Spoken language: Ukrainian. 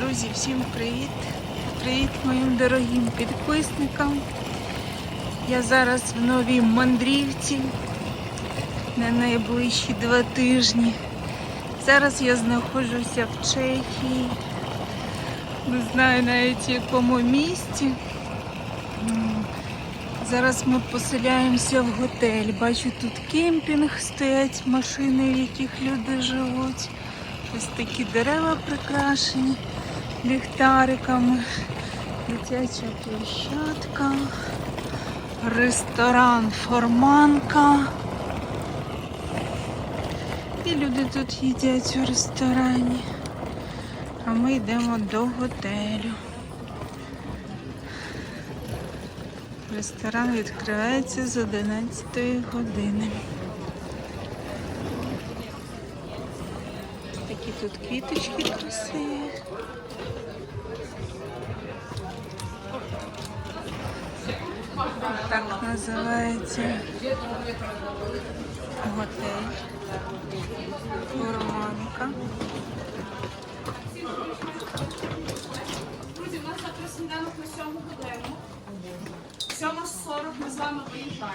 Друзі, всім привіт! Привіт моїм дорогим підписникам. Я зараз в новій мандрівці на найближчі два тижні. Зараз я знаходжуся в Чехії. Не знаю навіть в якому місті. Зараз ми поселяємося в готель. Бачу, тут кемпінг стоять машини, в яких люди живуть. Ось такі дерева прикрашені ліхтариками, дитяча площадка, ресторан Форманка. І люди тут їдять у ресторані. А ми йдемо до готелю. Ресторан відкривається з 11 години. Такі тут квіточки красиві. Називається готель. Гурманка. Друзі, у нас завтра сніданок на 7 годину. 7.40 ми з вами виїжджаємо.